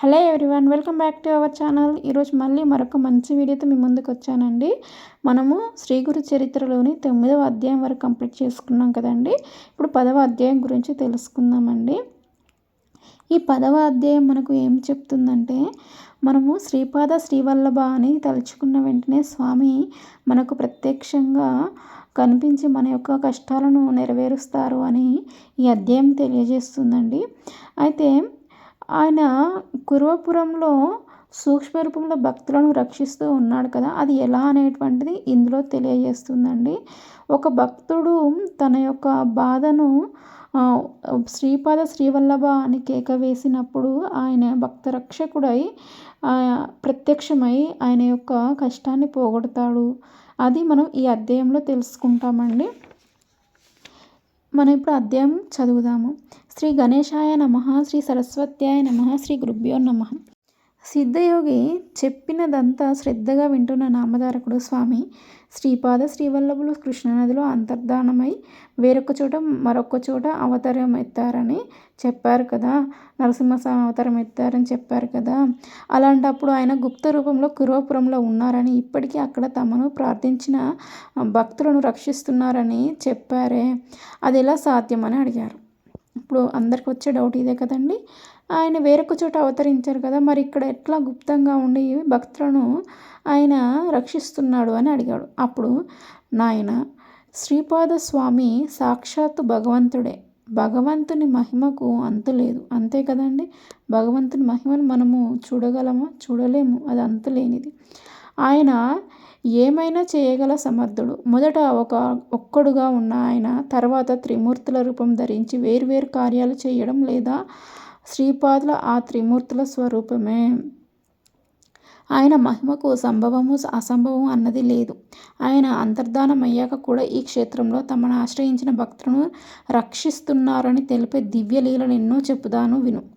Hello everyone welcome back to our channel. ఈరోజు మళ్ళీ మరొక మంచి వీడియోతో మీ ముందుకు వచ్చానండి. మనము శ్రీ గురు చరిత్రలోని తొమ్మిదవ అధ్యాయం వరకు కంప్లీట్ చేసుకున్నాం కదండి. ఇప్పుడు పదవ అధ్యాయం గురించి తెలుసుకుందామండి. ఈ పదవ అధ్యాయం మనకు ఏం చెప్తుందంటే మనము శ్రీపాద శ్రీవల్లభ అని తలుచుకున్న వెంటనే స్వామి మనకు ప్రత్యక్షంగా కనిపించి మన యొక్క కష్టాలను నెరవేరుస్తారు అని ఈ అధ్యాయం తెలియజేస్తుందండి. అయితే ఆయన కురువపురంలో సూక్ష్మ రూపంలో భక్తులను రక్షిస్తూ ఉన్నాడు కదా. అది ఎలా అనేటువంటిది ఇందులో తెలియజేస్తుందండి. ఒక భక్తుడు తన యొక్క బాధను శ్రీపాద శ్రీవల్లభ అని కేక వేసినప్పుడు ఆయన భక్త రక్షకుడై ప్రత్యక్షమై ఆయన యొక్క కష్టాన్ని పోగొడతాడు. అది మనం ఈ అధ్యాయంలో తెలుసుకుంటామండి. మనం ఇప్పుడు అధ్యాయం చదువుదాము. శ్రీ గణేశాయ నమ శ్రీ సరస్వత్యాయ నమ శ్రీ గురుభ్యో నమ. సిద్ధయోగి చెప్పినదంతా శ్రద్ధగా వింటున్న నామధారకుడు స్వామి. శ్రీపాద శ్రీవల్లభులు కృష్ణానదిలో అంతర్ధానమై వేరొక చోట మరొక చోట అవతారం ఎత్తారని చెప్పారు కదా. నరసింహస్వామి అవతారం ఎత్తారని చెప్పారు కదా. అలాంటప్పుడు ఆయన గుప్త రూపంలో కురువపురంలో ఉన్నారని ఇప్పటికీ అక్కడ తమను ప్రార్థించిన భక్తులను రక్షిస్తున్నారని చెప్పారే. అది ఎలా సాధ్యమని అడిగారు. ఇప్పుడు అందరికి వచ్చే డౌట్ ఇదే కదండి. ఆయన వేరొక చోట అవతరించారు కదా మరి ఇక్కడ ఎట్లా గుప్తంగా ఉండి భక్తులను ఆయన రక్షిస్తున్నాడు అని అడిగాడు. అప్పుడు నాయన శ్రీపాద స్వామి సాక్షాత్తు భగవంతుడే. భగవంతుని మహిమకు అంతు లేదు. అంతే కదండి? భగవంతుని మహిమను మనము చూడగలమా? చూడలేము. అది అంతు లేనిది. ఆయన ఏమైనా చేయగల సమర్థుడు. మొదట ఒక ఒక్కడుగా ఉన్న ఆయన తర్వాత త్రిమూర్తుల రూపం ధరించి వేర్వేరు కార్యాలు చేయడం లేదా శ్రీపాదుల ఆ త్రిమూర్తుల స్వరూపమే. ఆయన మహిమకు సంభవము అసంభవం అన్నది లేదు. ఆయన అంతర్ధానం అయ్యాక కూడా ఈ క్షేత్రంలో తమను ఆశ్రయించిన భక్తులను రక్షిస్తున్నారని తెలిపే దివ్యలీలను ఎన్నో చెప్పుతాను విను.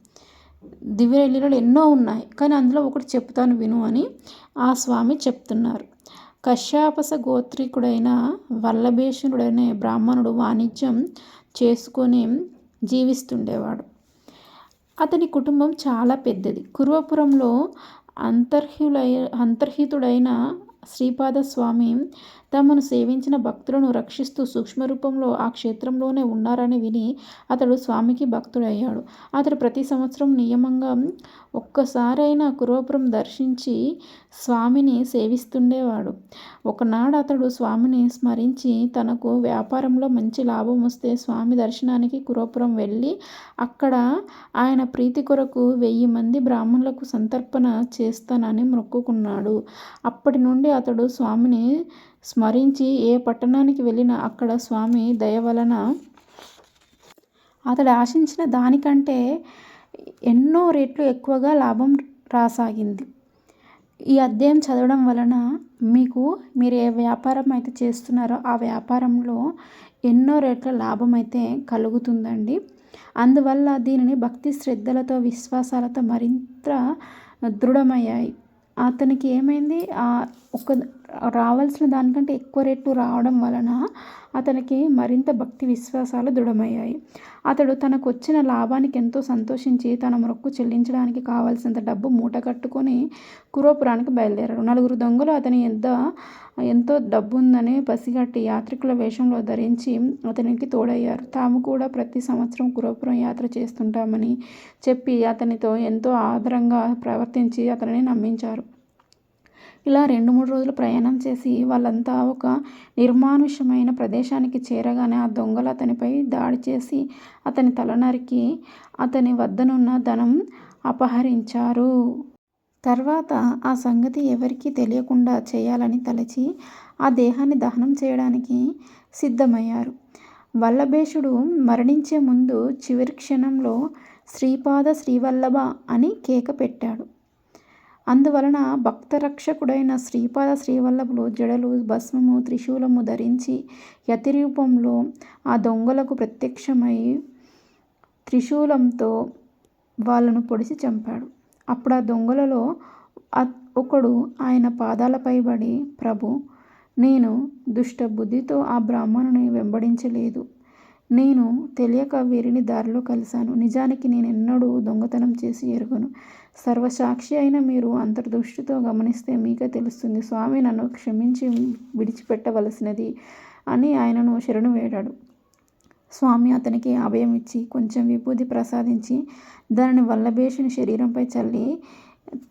దివ్యలీలలు ఎన్నో ఉన్నాయి కానీ అందులో ఒకటి చెప్తాను విను అని ఆ స్వామి చెప్తున్నారు. కశ్యాపస గోత్రికుడైన వల్లభేషుడైన బ్రాహ్మణుడు వాణిజ్యం చేసుకొని జీవిస్తుండేవాడు. అతని కుటుంబం చాలా పెద్దది. కురువపురంలో అంతర్హులై అంతర్హితుడైన శ్రీపాదస్వామి తమను సేవించిన భక్తులను రక్షిస్తూ సూక్ష్మరూపంలో ఆ క్షేత్రంలోనే ఉన్నారని విని అతడు స్వామికి భక్తుడయ్యాడు. అతడు ప్రతి సంవత్సరం నియమంగా ఒక్కసారైనా కురవపురం దర్శించి స్వామిని సేవిస్తుండేవాడు. ఒకనాడు అతడు స్వామిని స్మరించి తనకు వ్యాపారంలో మంచి లాభం వస్తే స్వామి దర్శనానికి కురవపురం వెళ్ళి అక్కడ ఆయన ప్రీతి కొరకు వెయ్యి మంది బ్రాహ్మణులకు సంతర్పణ చేస్తానని మొక్కుకున్నాడు. అప్పటి నుండి అతడు స్వామిని స్మరించి ఏ పట్టణానికి వెళ్ళినా అక్కడ స్వామి దయ వలన అతడు ఆశించిన దానికంటే ఎన్నో రెట్లు ఎక్కువగా లాభం రాసాగింది. ఈ అధ్యాయం చదవడం వలన మీకు మీరు ఏ వ్యాపారం అయితే చేస్తున్నారో ఆ వ్యాపారంలో ఎన్నో రెట్ల లాభం అయితే కలుగుతుందండి. అందువల్ల దీనిని భక్తి శ్రద్ధలతో విశ్వాసాలతో మరింత దృఢమయ్యాయి. అతనికి ఏమైంది? ఒక రావాల్సిన దానికంటే ఎక్కువ రేట్లు రావడం వలన అతనికి మరింత భక్తి విశ్వాసాలు దృఢమయ్యాయి. అతడు తనకు వచ్చిన లాభానికి ఎంతో సంతోషించి తన మొక్కు చెల్లించడానికి కావాల్సినంత డబ్బు మూట కట్టుకొని కురోపురానికి బయలుదేరాడు. నలుగురు దొంగలు అతని ఎంత ఎంతో డబ్బు ఉందని పసిగట్టి యాత్రికుల వేషంలో ధరించి అతనికి తోడయ్యారు. తాము కూడా ప్రతి సంవత్సరం కురోపురం యాత్ర చేస్తుంటామని చెప్పి అతనితో ఎంతో ఆదరంగా ప్రవర్తించి అతనిని నమ్మించారు. ఇలా రెండు మూడు రోజులు ప్రయాణం చేసి వాళ్ళంతా ఒక నిర్మానుష్యమైన ప్రదేశానికి చేరగానే ఆ దొంగలు అతనిపై దాడి చేసి అతని తల నరికి అతని వద్దనున్న ధనం అపహరించారు. తర్వాత ఆ సంగతి ఎవరికీ తెలియకుండా చేయాలని తలచి ఆ దేహాన్ని దహనం చేయడానికి సిద్ధమయ్యారు. వల్లభేషుడు మరణించే ముందు చివరి క్షణంలో శ్రీపాద శ్రీవల్లభ అని కేక పెట్టాడు. అందువలన భక్తరక్షకుడైన శ్రీపాద శ్రీవల్లభులు జడలు భస్మము త్రిశూలము ధరించి యతిరూపంలో ఆ దొంగలకు ప్రత్యక్షమై త్రిశూలంతో వాళ్ళను పొడిచి చంపాడు. అప్పుడు ఆ దొంగలలో ఒకడు ఆయన పాదాలపై పడి ప్రభు నేను దుష్ట బుద్ధితో ఆ బ్రాహ్మణుని వెంబడించలేదు. నేను తెలియక వీరిని దారిలో కలిశాను. నిజానికి నేను ఎన్నడూ దొంగతనం చేసి ఎరుగను. సర్వసాక్షి అయిన మీరు అంతర్దృష్టితో గమనిస్తే మీకే తెలుస్తుంది స్వామి నన్ను క్షమించి విడిచిపెట్టవలసినది అని ఆయనను శరణు వేడాడు. స్వామి అతనికి అభయం ఇచ్చి కొంచెం విభూది ప్రసాదించి దానిని వల్లభేషుని శరీరంపై చల్లి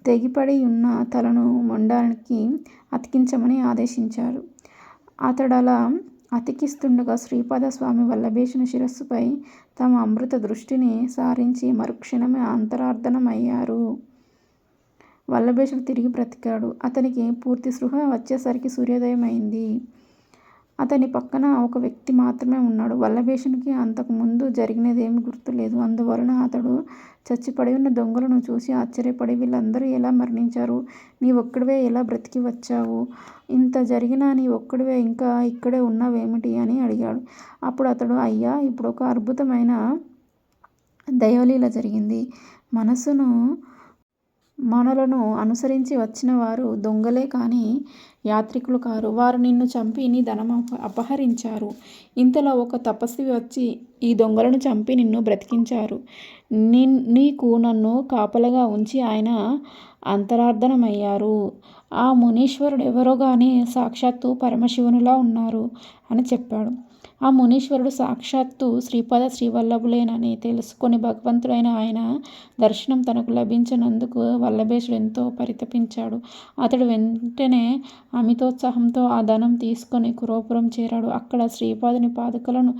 తెగిపడి ఉన్న తలను మొండానికి అతికించమని ఆదేశించారు. అతడలా అతికిస్తుండగా శ్రీపాద స్వామి వల్లభేషుని శిరస్సుపై తమ అమృత దృష్టిని సారించి మరుక్షణమే అంతరార్థనమయ్యారు వల్లభేషుడు తిరిగి బ్రతికాడు. అతనికి పూర్తి సృహ వచ్చేసరికి సూర్యోదయం అయింది అతని పక్కన ఒక వ్యక్తి మాత్రమే ఉన్నాడు. వల్లభేషునికి అంతకు ముందు జరిగినదేమీ గుర్తులేదు. అందువలన అతడు చచ్చిపడి ఉన్న దొంగలను చూసి ఆశ్చర్యపడి వీళ్ళందరూ ఎలా మరణించారు? నీ ఒక్కడివే ఎలా బ్రతికి వచ్చావు? ఇంత జరిగినా నీ ఒక్కడివే ఇంకా ఇక్కడే ఉన్నావేమిటి అని అడిగాడు. అప్పుడు అతడు అయ్యా ఇప్పుడు ఒక అద్భుతమైన దైవలీల జరిగింది. మనసును మనలను అనుసరించి వచ్చిన వారు దొంగలే కానీ యాత్రికులు కారు. వారు నిన్ను చంపి నీ ధనం అపహరించారు. ఇంతలో ఒక తపస్వి వచ్చి ఈ దొంగలను చంపి నిన్ను బ్రతికించారు. నీ నీకు నన్ను కాపలగా ఉంచి ఆయన అంతరార్థనమయ్యారు. ఆ మునీశ్వరుడు ఎవరో కానీ సాక్షాత్తు పరమశివునిలా ఉన్నారు అని చెప్పాడు. ఆ మునీశ్వరుడు సాక్షాత్తు శ్రీపాద శ్రీవల్లభులేనని తెలుసుకొని భగవంతుడైన ఆయన దర్శనం తనకు లభించినందుకు వల్లభేశుడు ఎంతో పరితపించాడు. అతడు వెంటనే అమితోత్సాహంతో ఆ ధనం తీసుకొని కురోపురం చేరాడు. అక్కడ శ్రీపాదుని పాదుకలను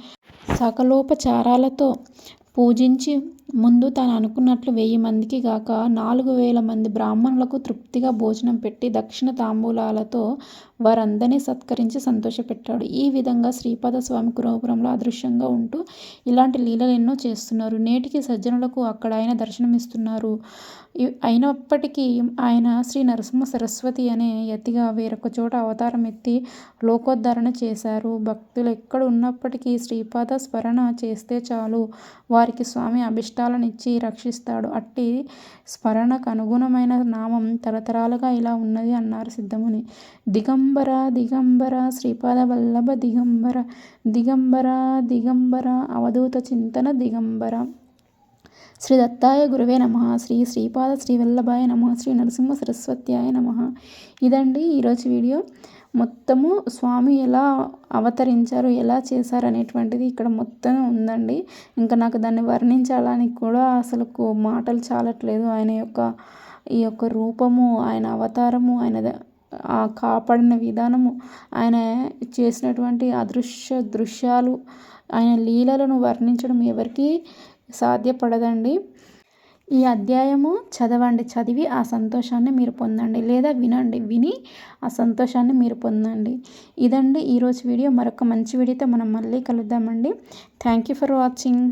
సకలోపచారాలతో పూజించి ముందు తాను అనుకున్నట్లు వెయ్యి మందికి గాక నాలుగు వేల మంది బ్రాహ్మణులకు తృప్తిగా భోజనం పెట్టి దక్షిణ తాంబూలాలతో వారందరినీ సత్కరించి సంతోషపెట్టాడు. ఈ విధంగా శ్రీపాద స్వామి గృహపురంలో అదృశ్యంగా ఉంటూ ఇలాంటి లీలలు ఎన్నో చేస్తున్నారు. నేటికి సజ్జనులకు అక్కడ ఆయన దర్శనమిస్తున్నారు. అయినప్పటికీ ఆయన శ్రీ నరసింహ సరస్వతి అనే యతిగా వేరొక చోట అవతారం ఎత్తి లోకోద్ధరణ చేశారు. భక్తులు ఎక్కడ ఉన్నప్పటికీ శ్రీపాద స్మరణ చేస్తే చాలు. వారికి స్వామి అభిష్టాలనిచ్చి రక్షిస్తాడు. అట్టి స్మరణకు అనుగుణమైన నామం తరతరాలుగా ఇలా ఉన్నది అన్నారు సిద్ధముని. దిగం దిగంబర దిగంబర శ్రీపాద వల్లభ దిగంబర దిగంబర దిగంబర అవధూత చింతన దిగంబర శ్రీ దత్తాయ గురువే నమ శ్రీ శ్రీపాద శ్రీవల్లభాయ నమ శ్రీ నరసింహ సరస్వత్యాయ నమ। ఇదండి ఈరోజు వీడియో. మొత్తము స్వామి ఎలా అవతరించారు ఎలా చేశారు అనేటువంటిది ఇక్కడ మొత్తం ఉందండి. ఇంకా నాకు దాన్ని వర్ణించాలని కూడా అసలు మాటలు చాలట్లేదు. ఆయన యొక్క ఈ యొక్క రూపము ఆయన అవతారము ఆయన కాపాడిన విధానము. ఆయన చేసినటువంటి అదృశ్య దృశ్యాలు ఆయన లీలలను వర్ణించడం ఎవరికీ సాధ్యపడదండి. ఈ అధ్యాయము చదవండి. చదివి ఆ సంతోషాన్ని మీరు పొందండి లేదా వినండి. విని ఆ సంతోషాన్ని మీరు పొందండి. ఇదండి ఈరోజు వీడియో. మరొక మంచి వీడియోతో మనం మళ్ళీ కలుద్దామండి. Thank you for watching